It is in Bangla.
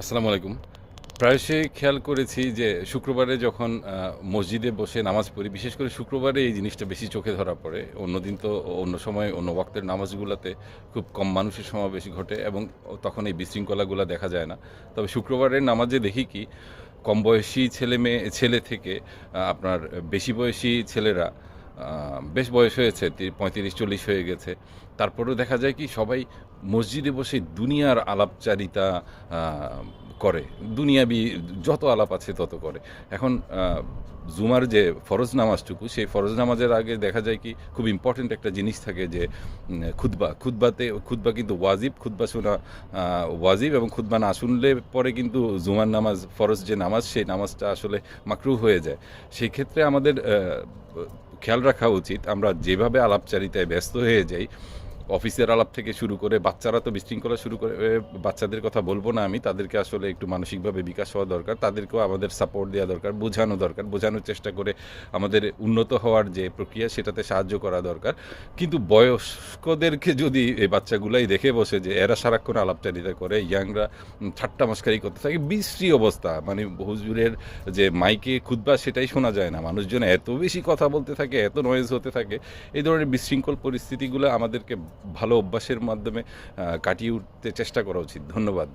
আসসালামু আলাইকুম। প্রায়শই খেয়াল করেছি যে শুক্রবারে যখন মসজিদে বসে নামাজ পড়ি, বিশেষ করে শুক্রবারে এই জিনিসটা বেশি চোখে ধরা পড়ে। অন্যদিন তো অন্য সময়, অন্য ওয়াক্তের নামাজগুলোতে খুব কম মানুষের সমাবেশ ঘটে এবং তখন এই বিশৃঙ্খলাগুলো দেখা যায় না। তবে শুক্রবারের নামাজে দেখি কি, কম বয়সী ছেলে মেয়ে, ছেলে থেকে আপনার বেশি বয়সী ছেলেরা বেশ বয়স হয়েছে পঁয়ত্রিশ চল্লিশ হয়ে গেছে। তারপরেও দেখা যায় কি সবাই মসজিদে বসে দুনিয়ার আলাপচারিতা করে। দুনিয়াবি যত আলাপ আছে তত করে। এখন জুমার যে ফরজ নামাজটুকু সেই ফরজ নামাজের আগে দেখা যায় কি খুব ইম্পর্টেন্ট একটা জিনিস থাকে যে উম, খুতবা। খুতবাতে খুতবা কিন্তু ওয়াজিব খুতবা শোনা ওয়াজিব এবং খুতবা না শুনলে পরে কিন্তু জুমার নামাজ ফরজ যে নামাজ সেই নামাজটা আসলে মাকরু হয়ে যায়। সেই ক্ষেত্রে আমাদের খেয়াল রাখা উচিত। আমরা যেভাবে আলাপচারিতায় ব্যস্ত হয়ে যাই অফিসের আলাপ থেকে শুরু করে বাচ্চারা তো বিশৃঙ্খলা শুরু করে বাচ্চাদের কথা বলব না আমি, তাদেরকে আসলে একটু মানসিকভাবে বিকাশ হওয়া দরকার, তাদেরকেও আমাদের সাপোর্ট দেওয়া দরকার, বোঝানো দরকার, বোঝানোর চেষ্টা করে আমাদের উন্নত হওয়ার যে প্রক্রিয়া সেটাতে সাহায্য করা দরকার। কিন্তু বয়স্কদেরকে যদি এই বাচ্চাগুলাই দেখে বসে যে এরা সারাক্ষণ আলাপচারিতা করে, ইয়াংরা ঠাট্টা মস্কারি করতে থাকে, বিশ্রী অবস্থা। মানে হুজুরের যে মাইকে খুদবা সেটাই শোনা যায় না। মানুষজন এত বেশি কথা বলতে থাকে, এত নয়েজ হতে থাকে, এই ধরনের বিশৃঙ্খল পরিস্থিতিগুলো আমাদেরকে ভালো অভ্যাসের মাধ্যমে কাটিয়ে উঠতে চেষ্টা করা উচিত। ধন্যবাদ।